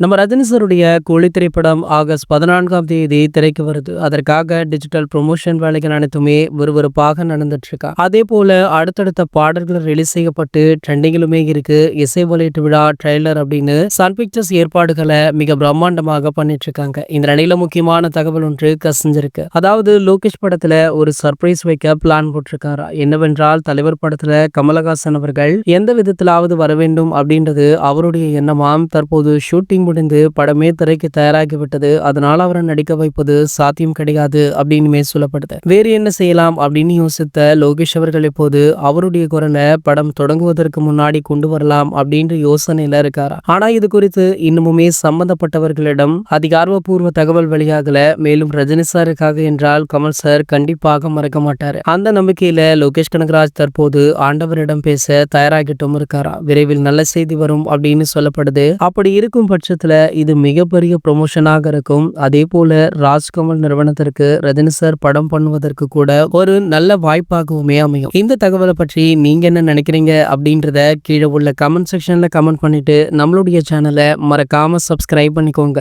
நம்ம ரஜினி சாருடைய கூலி திரைப்படம் ஆகஸ்ட் பதினான்காம் தேதி திரைக்கு வருது. அதற்காக டிஜிட்டல் ப்ரொமோஷன் வேலைகள் அனைத்துமே விறுவிறுப்பாக நடந்துட்டு இருக்கா அதே போல அடுத்தடுத்த பாடல்கள் ரிலீஸ் செய்யப்பட்டு ட்ரெண்டிங்கிலுமே இருக்கு. இசை வெளியீட்டு விழா ட்ரெய்லர் அப்படின்னு சன் பிக்சர்ஸ் ஏற்பாடுகளை மிக பிரம்மாண்டமாக பண்ணிட்டு இருக்காங்க இந்த நிலையில முக்கியமான தகவல் ஒன்று கசிஞ்சிருக்கு அதாவது லோகேஷ் படத்துல ஒரு சர்ப்ரைஸ் வைக்க பிளான் போட்டிருக்காரா? என்னவென்றால் தலைவர் படத்துல கமலஹாசன் அவர்கள் எந்த விதத்திலாவது வர வேண்டும் அப்படின்றது அவருடைய எண்ணமாம். தற்போது ஷூட்டிங் முடிந்து படமே திரைக்கு தயாராகி விட்டது அதனால அவரை நடிக்க வைப்பது சாத்தியம் கிடையாது அப்படின்னுமே சொல்லப்படுது. வேறு என்ன செய்யலாம் அப்படின்னு யோசித்த லோகேஷ் அவர்கள் இப்போது அவருடைய குரலை படம் தொடங்குவதற்கு முன்னாடி கொண்டு வரலாம் அப்படின்ற யோசனையில இருக்காரா? ஆனா இது குறித்து இன்னமுமே சம்பந்தப்பட்டவர்களிடம் அதிகாரப்பூர்வ தகவல் வெளியாகல. மேலும் ரஜினி சாருக்காக என்றால் கமல் சார் கண்டிப்பாக மறக்க மாட்டாரு. அந்த நம்பிக்கையில லோகேஷ் கனகராஜ் தற்போது ஆண்டவரிடம் பேச தயாராகிட்டும் இருக்காரா? விரைவில் நல்ல செய்தி வரும் அப்படின்னு சொல்லப்படுது. அப்படி இருக்கும் பட்சத்துல இது மிகப்பெரிய ப்ரொமோஷனாக இருக்கும். அதே போல ராஜ்கமல் நிறுவனத்திற்கு ரஜினி சார் படம் பண்ணுவதற்கு கூட ஒரு நல்ல வாய்ப்பாகவுமே அமையும். இந்த தகவலை பற்றி நீங்க என்ன நினைக்கிறீங்க அப்படின்றத கீழே உள்ள கமெண்ட் செக்ஷன்ல கமெண்ட் பண்ணிட்டு நம்மளுடைய சேனலை மறக்காம சப்ஸ்கிரைப் பண்ணிக்கோங்க.